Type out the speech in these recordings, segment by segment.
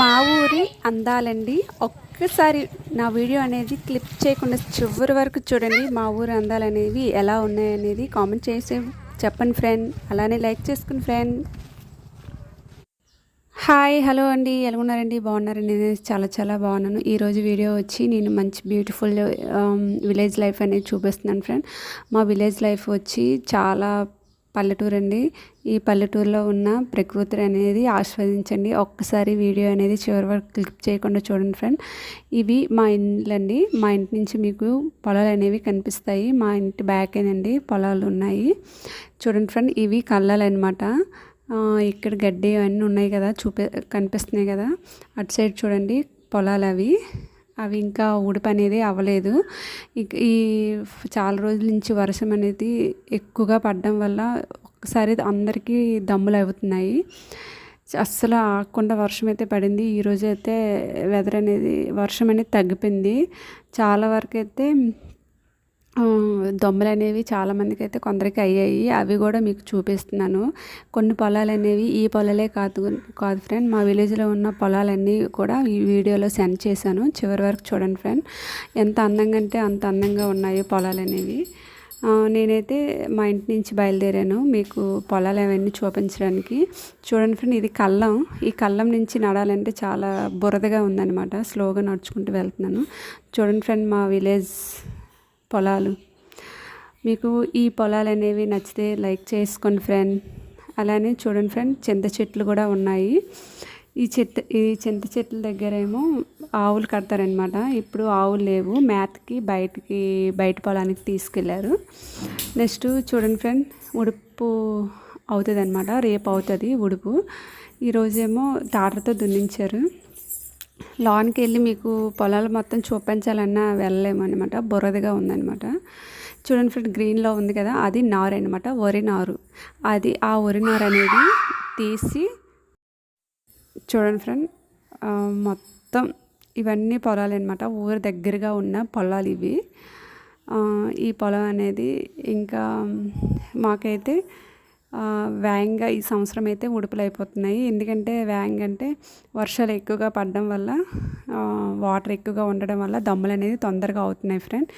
మా ఊరి అందాలండి. ఒక్కసారి నా వీడియో అనేది క్లిప్ చేయకుండా చివరి వరకు చూడండి. మా ఊరి అందాలు అనేవి ఎలా ఉన్నాయనేది కామెంట్ చేసి చెప్పండి ఫ్రెండ్. అలానే లైక్ చేసుకుని ఫ్రెండ్. హాయ్ హలో అండి. ఎలాగున్నారండి? బాగున్నారండి. నేను చాలా చాలా బాగున్నాను. ఈరోజు వీడియో వచ్చి నేను మంచి బ్యూటిఫుల్ విలేజ్ లైఫ్ అనేది చూపిస్తున్నాను ఫ్రెండ్. మా విలేజ్ లైఫ్ వచ్చి చాలా పల్లెటూరు అండి ఈ పల్లెటూరులో ఉన్న ప్రకృతి అనేది ఆస్వాదించండి. ఒక్కసారి వీడియో అనేది చివరి వరకు క్లిక్ చేయకుండా చూడండి ఫ్రెండ్. ఇవి మా ఇండ్లండి మా ఇంటి నుంచి మీకు పొలాలు అనేవి కనిపిస్తాయి. మా ఇంటి బ్యాకేనండి. పొలాలు ఉన్నాయి చూడండి ఫ్రెండ్ ఇవి కళ్ళలు అనమాట ఇక్కడ గడ్డి అవన్నీ ఉన్నాయి కదా. చూపే కనిపిస్తున్నాయి కదా. అటు సైడ్ చూడండి పొలాలు అవి అవి ఇంకా ఉడిపి అనేది అవ్వలేదు. ఈ చాలా రోజుల నుంచి వర్షం అనేది ఎక్కువగా పడడం వల్ల ఒక్కసారి అందరికీ దమ్ములు అవుతున్నాయి అస్సలు ఆకుండా వర్షం అయితే పడింది. ఈరోజు అయితే వెదర్ అనేది వర్షం అనేది తగ్గిపోయింది. చాలా వరకు అయితే దొమ్మలు అనేవి చాలామందికి అయితే కొందరికి అయ్యాయి. అవి కూడా మీకు చూపిస్తున్నాను. కొన్ని పొలాలు అనేవి ఈ పొలాలే కాదు కాదు ఫ్రెండ్. మా విలేజ్లో ఉన్న పొలాలన్నీ కూడా ఈ వీడియోలో సెండ్ చేశాను. చివరి వరకు చూడండి ఫ్రెండ్. ఎంత అందంగా అంటే అంత అందంగా ఉన్నాయి పొలాలు అనేవి నేనైతే మా ఇంటి నుంచి బయలుదేరాను మీకు పొలాలు అవన్నీ చూపించడానికి. చూడండి ఫ్రెండ్ ఇది కళ్ళం ఈ కళ్ళం నుంచి నడాలంటే చాలా బురదగా ఉందన్నమాట. స్లోగా నడుచుకుంటూ వెళ్తున్నాను. చూడండి ఫ్రెండ్ మా విలేజ్ పొలాలు. మీకు ఈ పొలాలు అనేవి నచ్చితే లైక్ చేసుకోండి ఫ్రెండ్. అలానే చూడండి ఫ్రెండ్ చింత చెట్లు కూడా ఉన్నాయి. ఈ చెట్టు ఈ చింత చెట్ల దగ్గర ఏమో ఆవులు కడతారనమాట ఇప్పుడు ఆవులు లేవు. మేతకి బయటికి బయట పొలానికి తీసుకెళ్ళారు నెక్స్ట్ చూడండి ఫ్రెండ్ ఉడుపు అవుతుంది అనమాట రేపు అవుతుంది ఉడుపు. ఈరోజేమో టాటర్తో దున్నించారు. లాన్కి వెళ్ళి మీకు పొలాలు మొత్తం చూపించాలన్నా వెళ్ళలేమన్నమాట. బురదగా ఉందనమాట చూడండి ఫ్రెండ్ గ్రీన్లో ఉంది కదా అది నారు అనమాట వరి నారు. అది ఆ వరి నారు అనేది తీసి చూడండి ఫ్రెండ్ మొత్తం ఇవన్నీ పొలాలు అనమాట ఊరి దగ్గరగా ఉన్న పొలాలు ఇవి. ఈ పొలం అనేది ఇంకా మాకైతే వ్యాంగ ఈ సంవత్సరం అయితే ఉడుపులు అయిపోతున్నాయి ఎందుకంటే వ్యాంగ్ అంటే వర్షాలు ఎక్కువగా పడడం వల్ల వాటర్ ఎక్కువగా ఉండడం వల్ల దమ్ములు అనేది తొందరగా అవుతున్నాయి ఫ్రెండ్.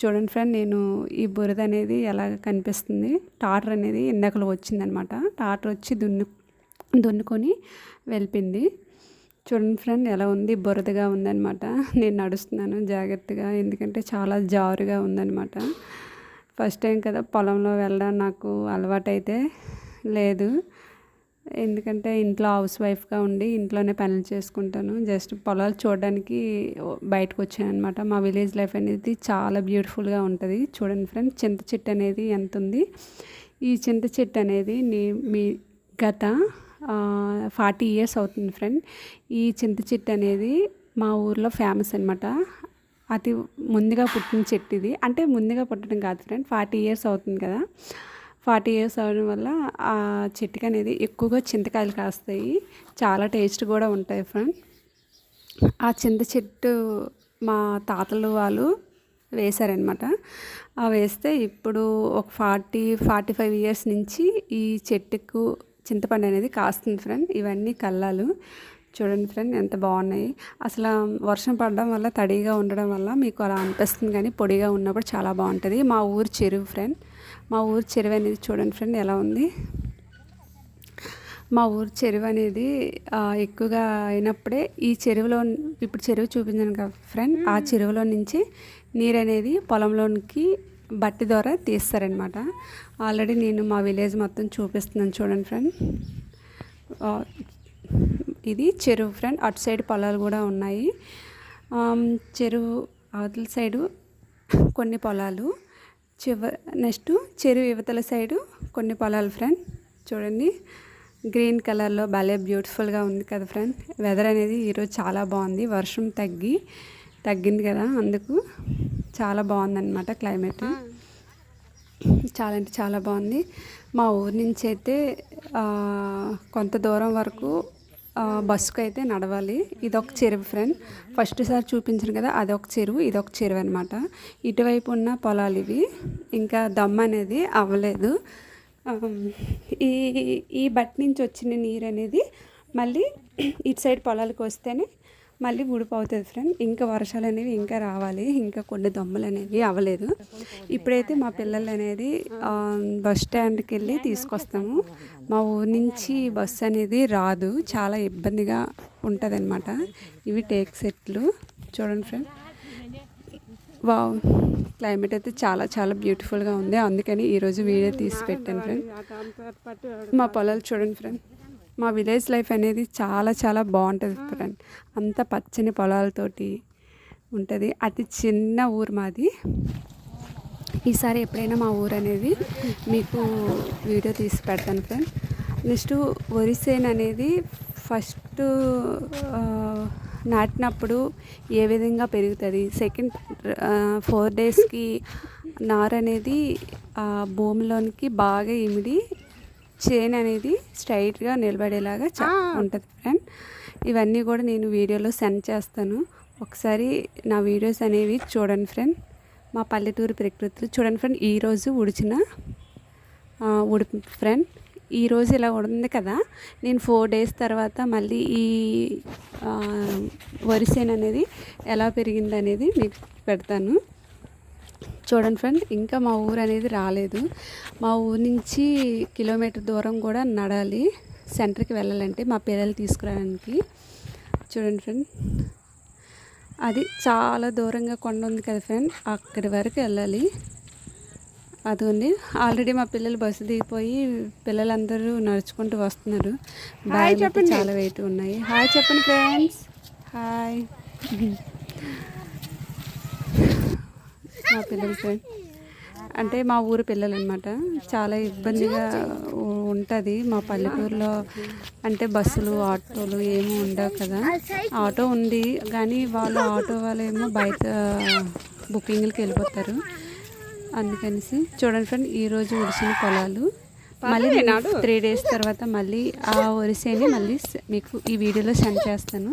చూడండి ఫ్రెండ్ నేను ఈ బురద అనేది ఎలా కనిపిస్తుంది? టాటర్ అనేది ఇందాకలో వచ్చిందనమాట. టాటర్ వచ్చి దున్ను దున్నుకొని వెళ్ళింది చూడండి ఫ్రెండ్ ఎలా ఉంది? బురదగా ఉందనమాట. నేను నడుస్తున్నాను జాగ్రత్తగా ఎందుకంటే చాలా జారుగా ఉందనమాట. ఫస్ట్ టైం కదా పొలంలో వెళ్ళడం నాకు అలవాటైతే లేదు. ఎందుకంటే ఇంట్లో హౌస్ వైఫ్గా ఉండి ఇంట్లోనే పనులు చేసుకుంటాను. జస్ట్ పొలాలు చూడడానికి బయటకు వచ్చాను అనమాట మా విలేజ్ లైఫ్ అనేది చాలా బ్యూటిఫుల్గా ఉంటుంది. చూడండి ఫ్రెండ్ చింత చెట్టు అనేది ఎంత ఉంది ఈ చింత చెట్టు అనేది నీ మీ గత ఫార్టీ ఇయర్స్ అవుతుంది ఫ్రెండ్. ఈ చింత చెట్టు అనేది మా ఊర్లో ఫేమస్ అనమాట అతి ముందుగా పుట్టిన చెట్టు ఇది అంటే ముందుగా పుట్టడం కాదు ఫ్రెండ్ ఫార్టీ ఇయర్స్ అవుతుంది కదా. ఫార్టీ ఇయర్స్ అవడం వల్ల ఆ చెట్టుకి అనేది ఎక్కువగా చింతకాయలు కాస్తాయి. చాలా టేస్ట్ కూడా ఉంటాయి ఫ్రెండ్ ఆ చింత చెట్టు మా తాతలు వాళ్ళు వేశారనమాట ఆ వేస్తే ఇప్పుడు ఒక ఫార్టీ ఫార్టీ ఫైవ్ ఇయర్స్ నుంచి ఈ చెట్టుకు చింతపండు అనేది కాస్తుంది ఫ్రెండ్ ఇవన్నీ కళ్ళాలు. చూడండి ఫ్రెండ్ ఎంత బాగున్నాయి. అసలు వర్షం పడడం వల్ల తడిగా ఉండడం వల్ల మీకు అలా అనిపిస్తుంది కానీ పొడిగా ఉన్నప్పుడు చాలా బాగుంటుంది. మా ఊరు చెరువు ఫ్రెండ్ మా ఊరు చెరువు అనేది చూడండి ఫ్రెండ్ ఎలా ఉంది? మా ఊరు చెరువు అనేది ఎక్కువగా అయినప్పుడే ఈ చెరువులో ఇప్పుడు చెరువు చూపించాను కదా ఫ్రెండ్ ఆ చెరువులో నుంచి నీరు అనేది పొలంలోనికి బట్టి ద్వారా తీస్తారనమాట ఆల్రెడీ నేను మా విలేజ్ మొత్తం చూపిస్తున్నాను చూడండి ఫ్రెండ్ ఇది చెరువు ఫ్రెండ్ అటు సైడ్ పొలాలు కూడా ఉన్నాయి. చెరువు అవతల సైడు కొన్ని పొలాలు చివ నెక్స్ట్ చెరువు యువతల సైడు కొన్ని పొలాలు ఫ్రెండ్. చూడండి గ్రీన్ కలర్లో భలే బ్యూటిఫుల్గా ఉంది కదా ఫ్రెండ్. వెదర్ అనేది ఈరోజు చాలా బాగుంది. వర్షం తగ్గి తగ్గింది కదా అందుకు చాలా బాగుందన్నమాట క్లైమేట్. చాలా అంటే చాలా బాగుంది. మా ఊరి నుంచి అయితే కొంత దూరం వరకు బస్సుకు అయితే నడవాలి. ఇది ఒక చెరువు ఫ్రెండ్ ఫస్ట్ సారి చూపించాను కదా అదొక చెరువు ఇది ఒక చెరువు అనమాట ఇటువైపు ఉన్న పొలాలు ఇవి. ఇంకా దమ్ అనేది అవ్వలేదు. ఈ ఈ బట్ నుంచి వచ్చిన నీరు అనేది మళ్ళీ ఇటు సైడ్ పొలాలకు వస్తేనే మళ్ళీ ఊడిపోతుంది అవుతుంది ఫ్రెండ్ ఇంకా వర్షాలు అనేవి ఇంకా రావాలి. ఇంకా కొన్ని దొమ్మలు అనేవి అవ్వలేదు. ఇప్పుడైతే మా పిల్లలు అనేది బస్ స్టాండ్కి వెళ్ళి తీసుకొస్తాము. మా ఊరి నుంచి బస్సు అనేది రాదు. చాలా ఇబ్బందిగా ఉంటుంది అనమాట ఇవి టేక్ సెట్లు చూడండి ఫ్రెండ్ వావ్. క్లైమేట్ అయితే చాలా చాలా బ్యూటిఫుల్గా ఉంది. అందుకని ఈరోజు వీడియో తీసి పెట్టాను ఫ్రెండ్ మా పొలాలు చూడండి ఫ్రెండ్ మా విలేజ్ లైఫ్ అనేది చాలా చాలా బాగుంటుంది ఫ్రెండ్ అంత పచ్చని పొలాలతోటి ఉంటుంది. అతి చిన్న ఊరు మాది. ఈసారి ఎప్పుడైనా మా ఊరు అనేది మీకు వీడియో తీసి పెడతాను ఫ్రెండ్ నెక్స్ట్ వరిసేన్ అనేది ఫస్ట్ నాటినప్పుడు ఏ విధంగా పెరుగుతుంది? సెకండ్ ఫోర్ డేస్కి నారు అనేది ఆ భూమిలోనికి బాగా ఇమిడి చేను అనేది స్ట్రైట్గా నిలబడేలాగా చ ఉంటుంది ఫ్రెండ్ ఇవన్నీ కూడా నేను వీడియోలో సెండ్ చేస్తాను. ఒకసారి నా వీడియోస్ అనేవి చూడండి ఫ్రెండ్ మా పల్లెటూరు ప్రకృతులు చూడండి ఫ్రెండ్ ఈరోజు ఉడిచిన ఆ, ఉడిపి ఫ్రెండ్ ఈరోజు ఇలా ఉంది కదా. నేను ఫోర్ డేస్ తర్వాత మళ్ళీ ఈ వరిసేను అనేది ఎలా పెరిగింది అనేది మీకు పెడతాను. చూడండి ఫ్రెండ్ ఇంకా మా ఊరు అనేది రాలేదు. మా ఊరు నుంచి కిలోమీటర్ దూరం కూడా నడాలి. సెంటర్కి వెళ్ళాలంటే మా పిల్లలు తీసుకురావడానికి. చూడండి ఫ్రెండ్ అది చాలా దూరంగా కొండ ఉంది కదా ఫ్రెండ్ అక్కడి వరకు వెళ్ళాలి. అదిగోండి ఆల్రెడీ మా పిల్లలు బస్సు దిగిపోయి పిల్లలందరూ నడుచుకుంటూ వస్తున్నారు. బ్యాగ్ చాలా వెయిట్ ఉన్నాయి. హాయ్ చెప్పండి ఫ్రెండ్స్ హాయ్ మా పిల్లలు ఫ్రెండ్ అంటే మా ఊరు పిల్లలు అనమాట చాలా ఇబ్బందిగా ఉంటుంది. మా పల్లెటూరులో అంటే బస్సులు ఆటోలు ఏమీ ఉండవు కదా. ఆటో ఉంది కానీ వాళ్ళు ఆటో వాళ్ళు ఏమో బయట బుకింగ్లకి వెళ్ళిపోతారు. అందుకనేసి చూడండి ఫ్రెండ్ ఈరోజు ఉడిసిన పొలాలు. మళ్ళీ త్రీ డేస్ తర్వాత మళ్ళీ ఆ వరిసేని మళ్ళీ మీకు ఈ వీడియోలో సెండ్ చేస్తాను.